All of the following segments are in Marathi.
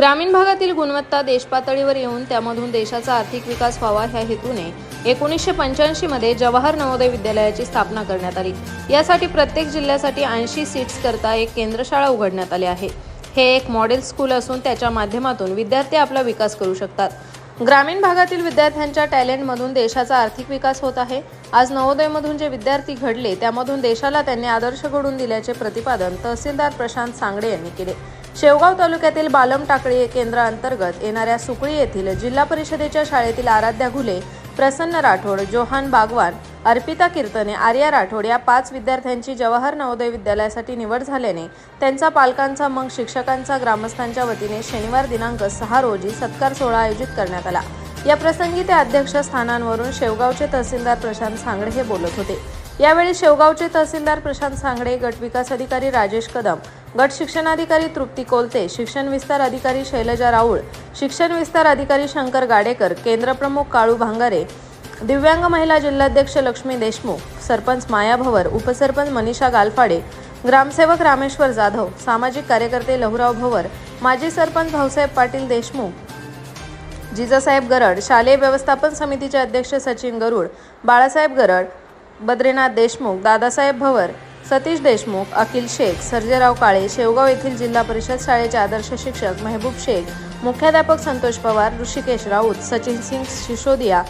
ग्रामीण भागातील गुणवत्ता देशपातळीवर येऊन त्यामधून देशाचा आर्थिक विकास व्हावा ह्या हेतूने एकोणीसशे पंच्याऐंशीमध्ये जवाहर नवोदय विद्यालयाची स्थापना करण्यात आली. यासाठी प्रत्येक जिल्ह्यासाठी ऐंशी सीट्स करता एक केंद्रशाळा उघडण्यात आली आहे. हे एक मॉडेल स्कूल असून त्याच्या माध्यमातून विद्यार्थी आपला विकास करू शकतात. ग्रामीण भागातील विद्यार्थ्यांच्या टॅलेंटमधून देशाचा आर्थिक विकास होत आहे. आज नवोदयमधून जे विद्यार्थी घडले त्यामधून देशाला त्यांनी आदर्श घडून दिल्याचे प्रतिपादन तहसीलदार प्रशांत सांगडे यांनी केले. शेवगाव तालुक्यातील बालम टाकळी केंद्राअंतर्गत येणाऱ्या सुकळी येथील जिल्हा परिषदेच्या शाळेतील आराध्या घुले प्रसन्न राठोड जोहान बागवान अर्पिता कीर्तने आर्या राठोड या पाच विद्यार्थ्यांची जवाहर नवोदय विद्यालयासाठी निवड झाल्याने त्यांचा पालकांचा मग शिक्षकांचा ग्रामस्थांच्या वतीने शनिवार दिनांक सहा रोजी सत्कार सोहळा आयोजित करण्यात आला. या प्रसंगी ते अध्यक्ष स्थानांवरून शेवगावचे तहसीलदार प्रशांत सांगडे हे बोलत होते. यावेळी शेवगावचे तहसीलदार प्रशांत सांगडे गट विकास अधिकारी राजेश कदम गट शिक्षणाधिकारी तृप्ती कोलते शिक्षण विस्तार अधिकारी शैलजा राऊळ शिक्षण विस्तार अधिकारी शंकर गाडेकर केंद्रप्रमुख काळू भांगारे दिव्यांग महिला जिल्हाध्यक्ष लक्ष्मी देशमुख सरपंच माया भवर उपसरपंच मनीषा गालफाडे ग्रामसेवक रामेश्वर जाधव सामाजिक कार्यकर्ते लहुराव भवर माजी सरपंच भाऊसाहेब पाटील देशमुख जिजासाहेब गरड शालेय व्यवस्थापन समितीचे अध्यक्ष सचिन गरुड बाळासाहेब गरड बद्रीनाथ देशमुख दादासाहेब भवर सतीश देशमुख अखिल शेख सर्जेराव काळे शेवगाव येथील जिल्हा परिषद शाळेचे आदर्श शिक्षक मेहबूब शेख मुख्याध्यापक संतोष पवार ऋषिकेश राऊत सचिन सिंग सिसोदिया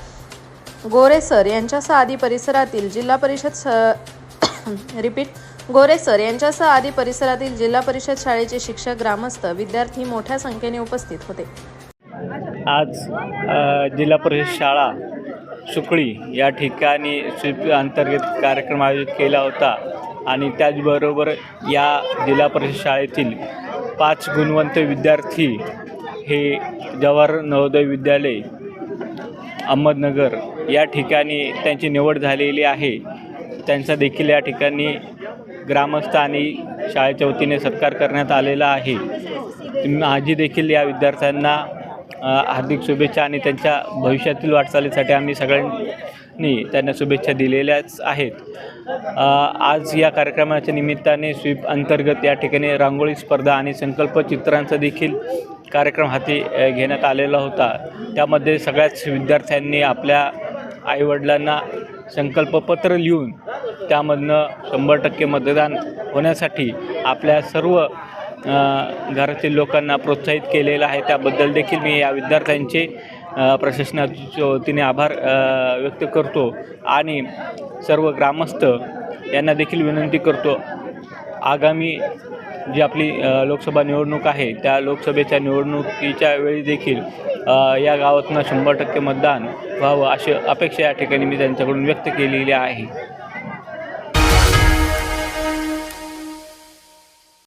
गोरे सर यांच्यासह आदी परिसरातील जिल्हा परिषद स रिपीट गोरे सर यांच्यासह आदी परिसरातील जिल्हा परिषद शाळेचे शिक्षक ग्रामस्थ विद्यार्थी मोठ्या संख्येने उपस्थित होते. आज जिल्हा परिषद शाळा सुकळी या ठिकाणी स्वीप अंतर्गत कार्यक्रम आयोजित केला होता. आणि त्याचबरोबर या जिल्हा परिषद शाळेतील पाच गुणवंत विद्यार्थी हे जवाहर नवोदय विद्यालय अहमदनगर या ठिकाणी त्यांची निवड झालेली आहे. त्यांचा देखील या ठिकाणी ग्रामस्थ आणि शाळेच्या वतीने सत्कार करण्यात आलेला आहे. माझी देखील या विद्यार्थ्यांना हार्दिक शुभेच्छा आणि त्यांच्या भविष्यातील वाटचालीसाठी आम्ही सगळ्यां सगळ्यांनी त्यांना शुभेच्छा दिलेल्याच आहेत. आज या कार्यक्रमाच्या निमित्ताने स्वीप अंतर्गत या ठिकाणी रांगोळी स्पर्धा आणि संकल्प चित्रांचा देखील कार्यक्रम हाती घेण्यात आलेला होता. त्यामध्ये सगळ्याच विद्यार्थ्यांनी आपल्या आईवडिलांना संकल्पपत्र लिहून त्यामधनं शंभर टक्के मतदान होण्यासाठी आपल्या सर्व घरातील लोकांना प्रोत्साहित केलेलं आहे. त्याबद्दल देखील मी या विद्यार्थ्यांचे प्रशासनाच्या वतीने आभार व्यक्त करतो आणि सर्व ग्रामस्थ यांना देखील विनंती करतो. आगामी जी आपली लोकसभा निवडणूक आहे त्या लोकसभेच्या निवडणुकीच्या वेळी देखील या गावातनं शंभर टक्के मतदान व्हावं अशी अपेक्षा या ठिकाणी मी त्यांच्याकडून व्यक्त केलेली आहे.